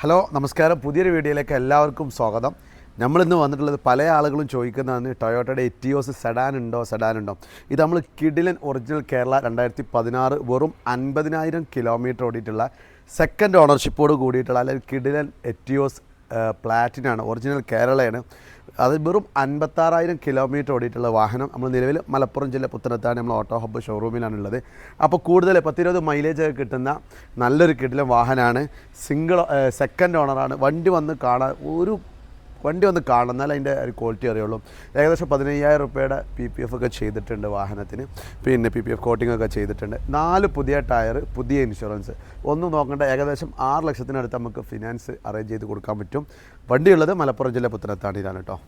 Hello നമസ്കാരം. പുതിയൊരു വീഡിയോയിലേക്ക് എല്ലാവർക്കും സ്വാഗതം. നമ്മളിന്ന് വന്നിട്ടുള്ളത് പല ആളുകളും ചോദിക്കുന്നതാണ് ടൊയോട്ടയുടെ എറ്റിയോസ് സെഡാൻ ഉണ്ടോ സെഡാൻ ഉണ്ടോ? ഇത് നമ്മൾ കിഡിലൻ ഒറിജിനൽ കേരള രണ്ടായിരത്തി പതിനാറ് വെറും അൻപതിനായിരം കിലോമീറ്റർ ഓടിയിട്ടുള്ള സെക്കൻഡ് ഓണർഷിപ്പോട് കൂടിയിട്ടുള്ള അല്ലെങ്കിൽ കിഡിലൻ എറ്റിയോസ് പ്ലാറ്റിനാണ് ഒറിജിനൽ കേരളയാണ്. അത് വെറും അൻപത്താറായിരം കിലോമീറ്റർ ഓടിയിട്ടുള്ള വാഹനം. നമ്മൾ നിലവിൽ മലപ്പുറം ജില്ല പുത്തനത്താണ് നമ്മൾ ഓട്ടോ ഹബ്ബ് ഷോറൂമിലാണുള്ളത്. അപ്പോൾ കൂടുതൽ പത്തിരുപത് മൈലേജ് കിട്ടുന്ന നല്ലൊരു കിട്ടിലെ വാഹനമാണ്. സിംഗിൾ സെക്കൻഡ് ഓണറാണ് വണ്ടി വന്ന് കാണാൻ ഒരു വണ്ടി ഒന്ന് കാണണം എന്നാൽ അതിന്റെ ഒരു ക്വാളിറ്റി അറിയുള്ളൂ. ഏകദേശം പതിനയ്യായിരം റുപ്യയുടെ പി പി എഫ് ഒക്കെ ചെയ്തിട്ടുണ്ട് വാഹനത്തിന്. പിന്നെ പി പി എഫ് കോട്ടിംഗ് ഒക്കെ ചെയ്തിട്ടുണ്ട്. നാല് പുതിയ ടയർ പുതിയ ഇൻഷുറൻസ് ഒന്നും നോക്കേണ്ട ഏകദേശം ആറ് ലക്ഷത്തിനടുത്ത് നമുക്ക് ഫിനാൻസ് അറേഞ്ച് ചെയ്ത് കൊടുക്കാൻ പറ്റും. വണ്ടിയുള്ളത് മലപ്പുറം ജില്ല പുത്തനത്താണിയിലാണ് കേട്ടോ.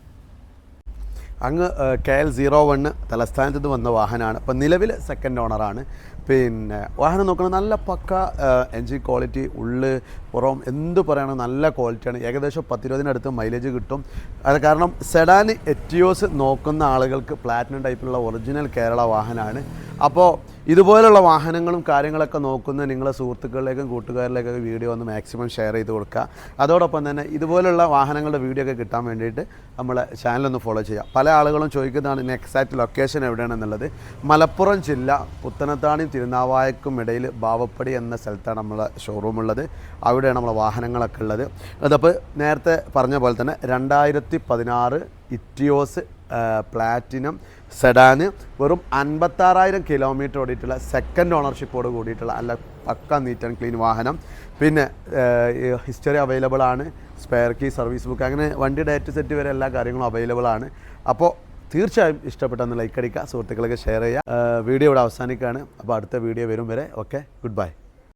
അങ്ങ് കെ എൽ സീറോ വണ്ണ് തലസ്ഥാനത്ത് നിന്ന് വന്ന വാഹനമാണ്. ഇപ്പം നിലവിൽ സെക്കൻഡ് ഓണറാണ് പിന്നെ വാഹനം നോക്കണം നല്ല പക്ക എൻജിൻ ക്വാളിറ്റി ഉള്ള് പുറം എന്ത് പറയണം നല്ല ക്വാളിറ്റിയാണ് ഏകദേശം പത്തിരുപതിനടുത്ത് മൈലേജ് കിട്ടും. അത് കാരണം സെഡാൻ എറ്റിയോസ് നോക്കുന്ന ആളുകൾക്ക് പ്ലാറ്റിനം ടൈപ്പിലുള്ള ഒറിജിനൽ കേരള വാഹനമാണ്. അപ്പോൾ ഇതുപോലുള്ള വാഹനങ്ങളും കാര്യങ്ങളൊക്കെ നോക്കുന്ന നിങ്ങളെ സുഹൃത്തുക്കളിലേക്കും കൂട്ടുകാരിലേക്കൊക്കെ വീഡിയോ ഒന്ന് മാക്സിമം ഷെയർ ചെയ്ത് കൊടുക്കുക. അതോടൊപ്പം തന്നെ ഇതുപോലുള്ള വാഹനങ്ങളുടെ വീഡിയോ ഒക്കെ കിട്ടാൻ വേണ്ടിയിട്ട് നമ്മളെ ചാനലൊന്ന് ഫോളോ ചെയ്യുക. പല ആളുകളും ചോദിക്കുന്നതാണ് എക്സാക്റ്റ് ലൊക്കേഷൻ എവിടെയാണെന്നുള്ളത്? മലപ്പുറം ജില്ല പുത്തനത്താണിയും തിരുനാവായക്കും ഇടയിൽ ബാവപ്പടി എന്ന സ്ഥലത്താണ് നമ്മളെ ഷോറൂം ഉള്ളത്. അവിടെയാണ് നമ്മളെ വാഹനങ്ങളൊക്കെ ഉള്ളത്. അതപ്പോൾ നേരത്തെ പറഞ്ഞ പോലെ തന്നെ രണ്ടായിരത്തി പതിനാറ് ഇറ്റിയോസ് പ്ലാറ്റിനം സെഡാന് വെറും അൻപത്താറായിരം കിലോമീറ്റർ ഓടിയിട്ടുള്ള സെക്കൻഡ് ഓണർഷിപ്പോട് കൂടിയിട്ടുള്ള അല്ല പക്ക നീറ്റ് ആൻഡ് ക്ലീൻ വാഹനം. പിന്നെ ഹിസ്റ്ററി അവൈലബിൾ ആണ്. സ്പെയർ കീ സർവീസ് ബുക്ക് അങ്ങനെ വണ്ടി ഡേറ്റ് സെറ്റ് വരെ എല്ലാ കാര്യങ്ങളും അവൈലബിൾ ആണ്. അപ്പോൾ തീർച്ചയായും ഇഷ്ടപ്പെട്ടെന്ന് ലൈക്ക് അടിക്കുക സുഹൃത്തുക്കളൊക്കെ ഷെയർ ചെയ്യുക. വീഡിയോ ഇവിടെ അവസാനിക്കുകയാണ്. അപ്പോൾ അടുത്ത വീഡിയോ വരും വരെ. Okay good bye